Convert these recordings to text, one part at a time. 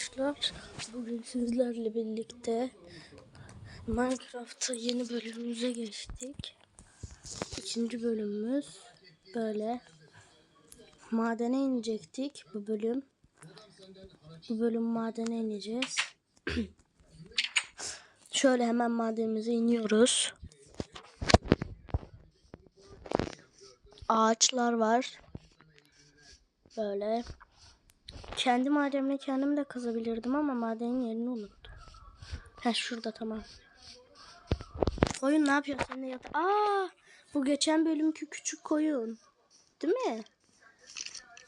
arkadaşlar. Bugün sizlerle birlikte Minecraft'ta yeni bölümümüze geçtik. İkinci bölümümüz böyle. Madene inecektik bu bölüm. Bu bölüm madene ineceğiz. Şöyle hemen madenimize iniyoruz. Ağaçlar var. Böyle. Kendi madenimi kendim de kazabilirdim ama madenin yerini unuttum. Ha şurada tamam. Koyun ne yapıyor sen de yat. Aa, bu geçen bölümkü küçük koyun. Değil mi?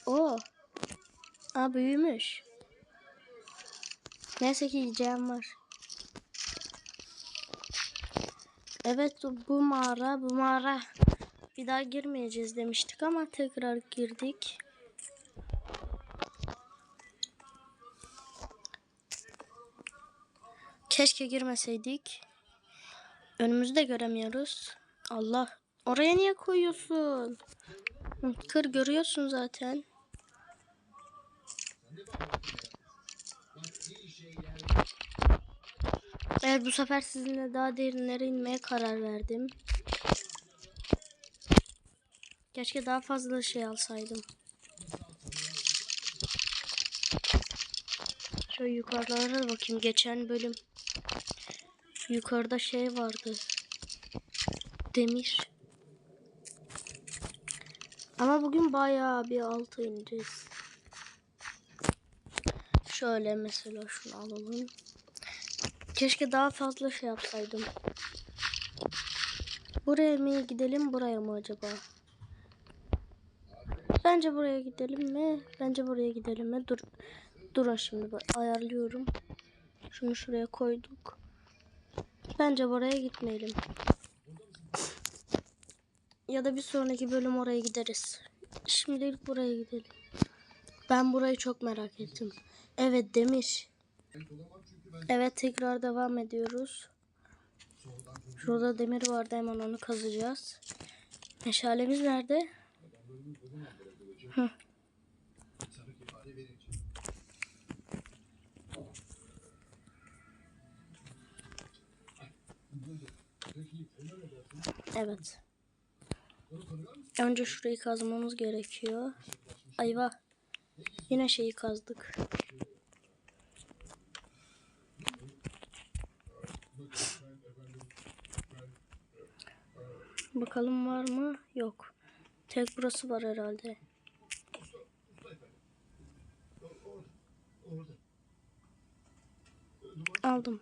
O. Aa büyümüş. Neyse ki yiyeceğim var. Evet bu mağara bu mağara. Bir daha girmeyeceğiz demiştik ama tekrar girdik. Keşke girmeseydik. Önümüzü de göremiyoruz. Allah. Oraya niye koyuyorsun? Kır görüyorsun zaten. Evet bu sefer sizinle daha derinlere inmeye karar verdim. Keşke daha fazla şey alsaydım. Şöyle yukarılara bakayım. Geçen bölüm yukarıda şey vardı. Demir. Ama bugün bayağı bir alta ineceğiz. Şöyle mesela şunu alalım. Keşke daha fazla şey yapsaydım. Buraya mı gidelim buraya mı acaba? Bence buraya gidelim mi? Bence buraya gidelim mi? Dur. Durun şimdi bak ayarlıyorum. Şunu şuraya koyduk. Bence buraya gitmeyelim. Ya da bir sonraki bölüm oraya gideriz. Şimdilik buraya gidelim. Ben burayı çok merak ettim. Evet demir. Evet tekrar devam ediyoruz. Şurada demir vardı hemen onu kazacağız. Meşalemiz nerede? Hı. Evet. Önce şurayı kazmamız gerekiyor. Ayva. Yine şeyi kazdık. Bakalım var mı? Yok. Tek burası var herhalde. Aldım.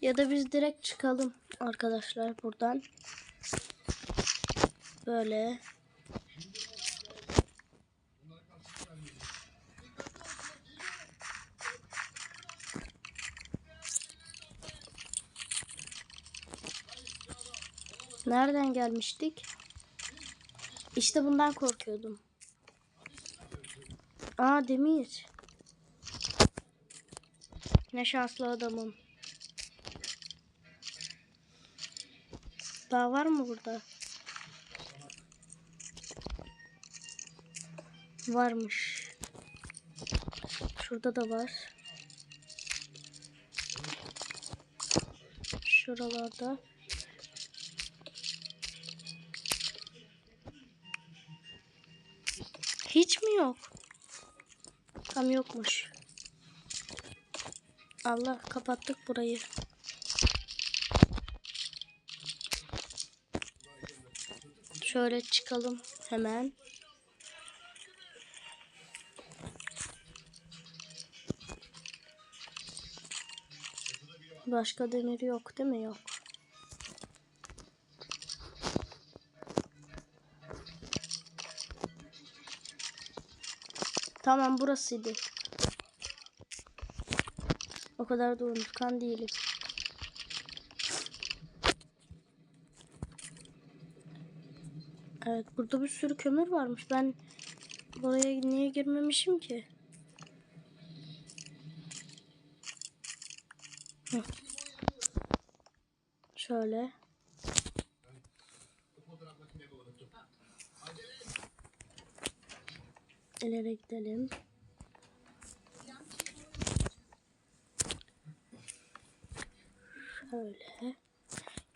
Ya da biz direkt çıkalım arkadaşlar buradan. Böyle. Nereden gelmiştik? İşte bundan korkuyordum. Aa demir. Ne şanslı adamım. Daha var mı burada? Varmış. Şurada da var. Şuralarda. Hiç mi yok? Tam yokmuş. Allah kapattık burayı. Şöyle çıkalım hemen. Başka demir yok değil mi? Yok. Tamam burasıydı. O kadar da unutkan değilim. Evet burada bir sürü kömür varmış. Ben buraya niye girmemişim ki? Şöyle. İleri gidelim. Şöyle.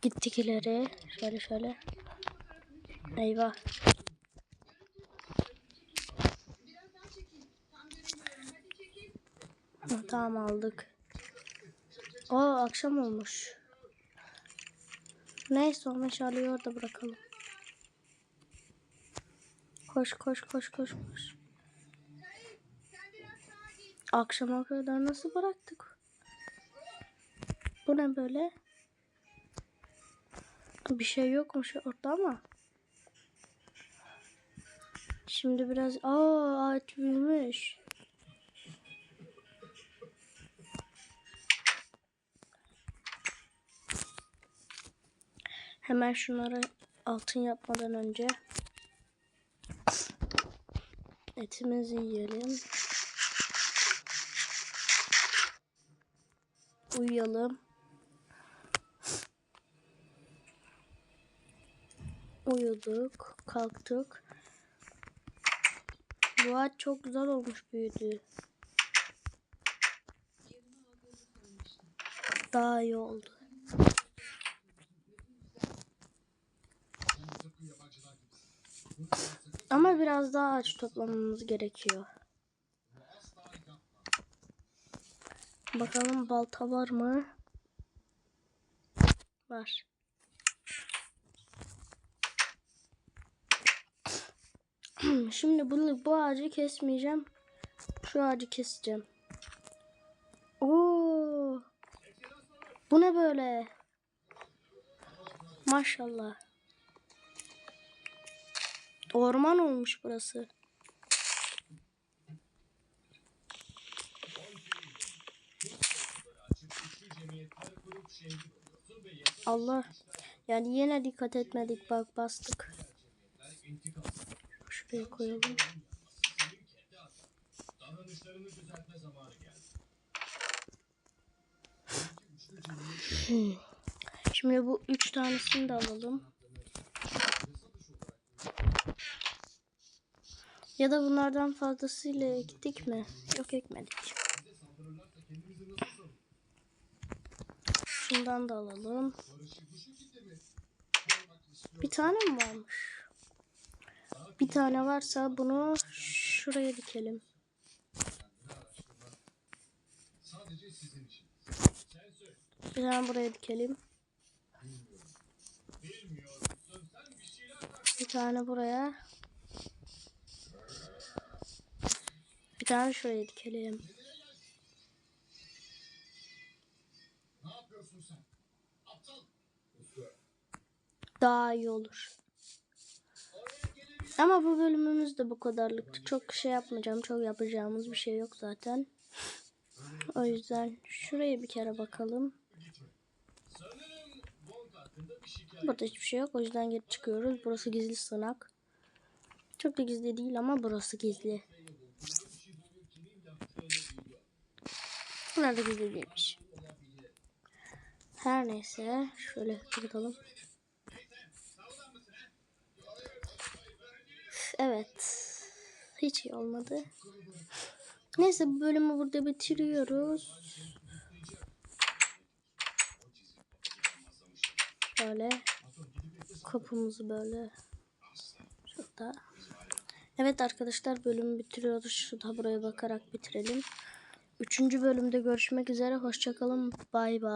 Gittik ileri. Şöyle şöyle. Eyvah. Tamam aldık. O akşam olmuş. Neyse o meşaleyi orada bırakalım. Koş koş koş koş koş. Akşama kadar nasıl bıraktık? Bu ne böyle? Bir şey yokmuş orada ama. Şimdi biraz... Aa ağaç büyümüş. Hemen şunları altın yapmadan önce etimizi yiyelim. Uyuyalım. Uyuduk, kalktık. Bu ağaç çok güzel olmuş büyüdü. Daha iyi oldu. Ama biraz daha ağaç toplamamız gerekiyor. Bakalım balta var mı? Var. Şimdi bunu bu ağacı kesmeyeceğim. Şu ağacı keseceğim. Oo! Bu ne böyle? Maşallah. Orman olmuş burası. Allah. Yani yine dikkat etmedik bak bastık. Şuraya koyalım. Hmm. Şimdi bu üç tanesini de alalım. Ya da bunlardan fazlasıyla ektik mi? Yok ekmedik. Şundan da alalım. Bir tane mi varmış? Bir tane varsa bunu şuraya dikelim. Bir tane buraya dikelim. Bir tane buraya. Bir tane şuraya dikelim. Daha iyi olur. Ama bu bölümümüz de bu kadarlıktı. Çok şey yapmayacağım. Çok yapacağımız bir şey yok zaten. O yüzden şuraya bir kere bakalım. Burada hiçbir şey yok. O yüzden geri çıkıyoruz. Burası gizli sığınak. Çok da gizli değil ama burası gizli. Bunlar da gizli değilmiş. Her neyse. Şöyle kapatalım. Evet. Hiç iyi olmadı. Neyse bölümü burada bitiriyoruz. Böyle kapımızı böyle şurada. Evet arkadaşlar bölümü bitiriyoruz. Şurada buraya bakarak bitirelim. Üçüncü bölümde görüşmek üzere. Hoşçakalın. Bay bay.